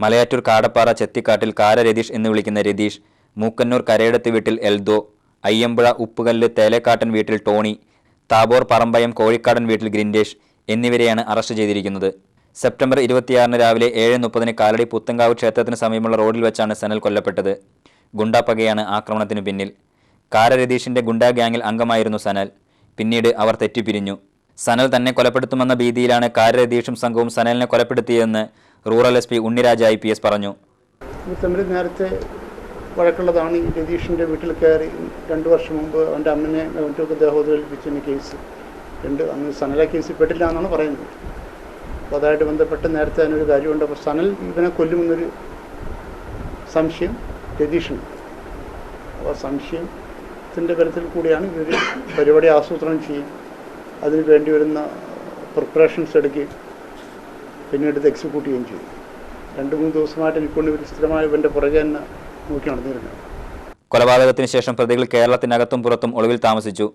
മലയാറ്റൂർ കാടപ്പാറ ചെത്തിക്കാട്ടിൽ കാര രതീഷ് എന്ന് വിളിക്കുന്ന രതീഷ് മൂക്കന്നൂർ കരയിടത്ത് വീട്ടിൽ എൽദോ അയ്യമ്പുഴ ഉപ്പുകല്ല് തേലേക്കാട്ടൻ വീട്ടിൽ ടോണി താബോർ പറമ്പയം കോഴിക്കാടൻ വീട്ടിൽ ഗ്രിൻഡേഷ് എന്നിവരെയാണ് അറസ്റ്റ് ചെയ്തിരിക്കുന്നത്. സെപ്റ്റംബർ ഇരുപത്തിയാറിന് രാവിലെ ഏഴ് മുപ്പതിന് കാലടി പുത്തങ്കാവ് ക്ഷേത്രത്തിന് സമീപമുള്ള റോഡിൽ വെച്ചാണ് സനൽ കൊല്ലപ്പെട്ടത്. ഗുണ്ടാപ്പകയാണ് ആക്രമണത്തിന് പിന്നിൽ. കാര രതീഷിന്റെ ഗുണ്ടാ ഗ്യാങ്ങിൽ അംഗമായിരുന്നു സനൽ. പിന്നീട് അവർ തെറ്റിപ്പിരിഞ്ഞു. സനൽ തന്നെ കൊലപ്പെടുത്തുമെന്ന ഭീതിയിലാണ് കാര രതീഷും സംഘവും സനലിനെ കൊലപ്പെടുത്തിയതെന്ന് rural S P Unniraja I P S പറഞ്ഞു. തമ്മിൽ നേരത്തെ വഴക്കുള്ളതാണ് ഈ രതീഷിന്റെ വീട്ടിൽ കയറി രണ്ട് വർഷം മുമ്പ് അവന്റെ അമ്മനെ മറ്റൊക്കെ ദേഹോദരേൽപ്പിച്ചതിന് കേസ് രണ്ട് അന്ന് സനല കേസിൽ പെട്ടില്ല എന്നാണ് പറയുന്നത്. അപ്പോൾ അതായിട്ട് ബന്ധപ്പെട്ട് നേരത്തെ അതിനൊരു കാര്യമുണ്ട്. അപ്പോൾ സനൽ ഇവനെ കൊല്ലുമെന്നൊരു സംശയം രതീഷിന്. അപ്പോൾ സംശയത്തിന്റെ ബലത്തിൽ കൂടിയാണ് ഇവർ പരിപാടി ആസൂത്രണം ചെയ്യും. അതിന് വേണ്ടി വരുന്ന പ്രിപ്പറേഷൻസ് എടുക്കുകയും പിന്നീട് ഇത് എക്സിക്യൂട്ട് ചെയ്യുകയും ചെയ്തു. രണ്ട് മൂന്ന് ദിവസമായിട്ട് എനിക്കൊണ്ട് ഇവർ സ്ഥിരമായി ഇവന്റെ പുറകെ തന്നെ നോക്കി നടന്നിരുന്നത് കൊലപാതകത്തിന് ശേഷം പ്രതികൾ കേരളത്തിനകത്തും പുറത്തും ഒളിവിൽ താമസിച്ചു.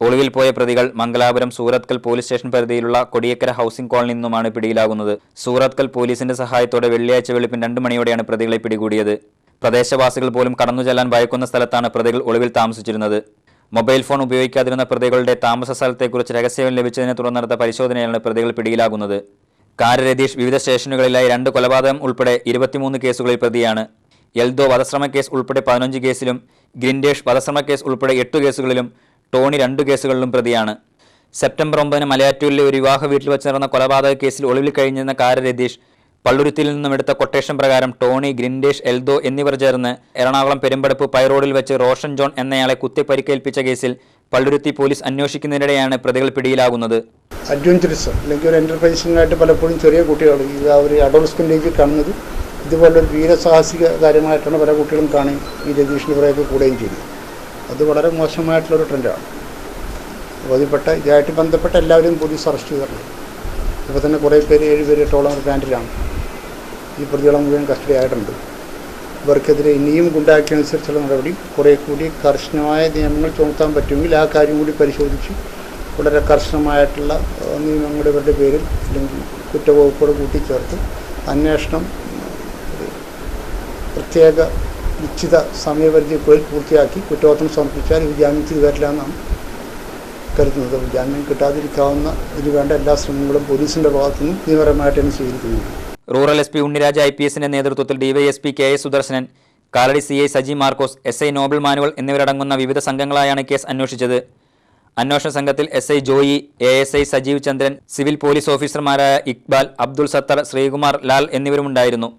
ഒളിവിൽ പോയ പ്രതികൾ മംഗലാപുരം സൂറത്കൽ പോലീസ് സ്റ്റേഷൻ പരിധിയിലുള്ള കൊടിയക്കര ഹൗസിംഗ് കോളനിയിൽ നിന്നുമാണ് പിടിയിലാകുന്നത്. സൂറത്കൽ പോലീസിന്റെ സഹായത്തോടെ വെള്ളിയാഴ്ച വെളുപ്പിന് രണ്ട് മണിയോടെയാണ് പ്രതികളെ പിടികൂടിയത്. പ്രദേശവാസികൾ പോലും കടന്നു ചെല്ലാൻ ഭയക്കുന്ന സ്ഥലത്താണ് പ്രതികൾ ഒളിവിൽ താമസിച്ചിരുന്നത്. മൊബൈൽ ഫോൺ ഉപയോഗിക്കാതിരുന്ന പ്രതികളുടെ താമസ സ്ഥലത്തെക്കുറിച്ച് രഹസ്യം ലഭിച്ചതിനെ തുടർന്ന് നടത്ത പരിശോധനയാണ് പ്രതികൾ പിടിയിലാകുന്നത്. കാര രതീഷ് വിവിധ സ്റ്റേഷനുകളിലായി രണ്ട് കൊലപാതകം ഉൾപ്പെടെ ഇരുപത്തിമൂന്ന് കേസുകളിൽ പ്രതിയാണ്. എൽദോ വധശ്രമ കേസ് ഉൾപ്പെടെ പതിനഞ്ച് കേസിലും ഗ്രിൻഡേഷ് വധശ്രമ കേസ് ഉൾപ്പെടെ എട്ട് കേസുകളിലും ടോണി രണ്ട് കേസുകളിലും പ്രതിയാണ്. സെപ്റ്റംബർ ഒമ്പതിന് മലയാറ്റൂരിലെ ഒരു വിവാഹ വീട്ടിൽ വെച്ച് നടന്ന കൊലപാതക കേസിൽ ഒളിവിൽ കഴിഞ്ഞിരുന്ന കാര രതീഷ് പള്ളുരുത്തിയിൽ നിന്നും എടുത്ത കൊട്ടേഷൻ പ്രകാരം ടോണി ഗ്രിൻഡേഷ് എൽദോ എന്നിവർ ചേർന്ന് എറണാകുളം പെരുമ്പടപ്പ് പൈറോഡിൽ വെച്ച് റോഷൻ ജോൺ എന്നയാളെ കുത്തി പരിക്കേൽപ്പിച്ച കേസിൽ പള്ളുരുത്തി പോലീസ് അന്വേഷിക്കുന്നതിനിടെയാണ് പ്രതികൾ പിടിയിലാകുന്നത്. അഡ്വഞ്ചറസ് അല്ലെങ്കിൽ ഒരു എന്റർപ്രൈസിംഗ് ആയിട്ട് പലപ്പോഴും ചെറിയ കുട്ടികൾ ഇത് അവർ അഡോൾസ്മെന്റ് കാണുന്നത് ഇതുപോലൊരു വീരസാഹസിക കാര്യമായിട്ടാണ് പല കുട്ടികളും കാണുകയും ഈ രതീഷിന്റെ പുറകെ കൂടുകയും ചെയ്യുന്നത്. അത് വളരെ മോശമായിട്ടുള്ളൊരു ട്രെൻഡാണ് അപ്പോൾ അതിൽപ്പെട്ട ഇതായിട്ട് ബന്ധപ്പെട്ട എല്ലാവരും പോലീസ് അറസ്റ്റ് ചെയ്തിട്ടുണ്ട്. ഇപ്പോൾ തന്നെ കുറേ പേര് ഏഴ് പേര് ബ്രാൻഡിലാണ് ഈ പ്രതികളെ മുഴുവൻ കസ്റ്റഡി ആയിട്ടുണ്ട്. ഇവർക്കെതിരെ ഇനിയും ഗുണ്ടാക്കിയനുസരിച്ചുള്ള നടപടി കുറേ കൂടി കർശനമായ നിയമങ്ങൾ ചുമത്താൻ പറ്റുമെങ്കിൽ ആ കാര്യം കൂടി പരിശോധിച്ച് വളരെ കർശനമായിട്ടുള്ള ഏഹ്, നിയമങ്ങൾ ഇവരുടെ പേരിൽ അല്ലെങ്കിൽ കുറ്റവകുപ്പോട് കൂട്ടിച്ചേർത്ത് അന്വേഷണം പ്രത്യേക നിശ്ചിത സമയപരിധിക്കുള്ളിൽ പൂർത്തിയാക്കി കുറ്റപത്രം സമർപ്പിച്ചാൽ ഇത് ജാമ്യത്തിൽ വരില്ല എന്നാണ് കരുതുന്നത്. ജാമ്യം കിട്ടാതിരിക്കാവുന്ന ഇതിന് വേണ്ട എല്ലാ ശ്രമങ്ങളും പോലീസിന്റെ ഭാഗത്തുനിന്നും നിയമപരമായിട്ട് നിയമപരമായിട്ടാണ് സ്വീകരിക്കുന്നത് rural S P Unniraja I P എസിന്റെ നേതൃത്വത്തിൽ DYSP K S Sudarshanan Kalady C I Saji Markose S I Nobel Manuel എന്നിവരടങ്ങുന്ന വിവിധ സംഘങ്ങളായാണ് കേസ് അന്വേഷിച്ചത്. അന്വേഷണ സംഘത്തിൽ S I Joy A S I Sajeev Chandran civil police ഓഫീസർമാരായ ഇക്ബാൽ അബ്ദുൾ സത്തർ ശ്രീകുമാർ ലാൽ എന്നിവരുമുണ്ടായിരുന്നു.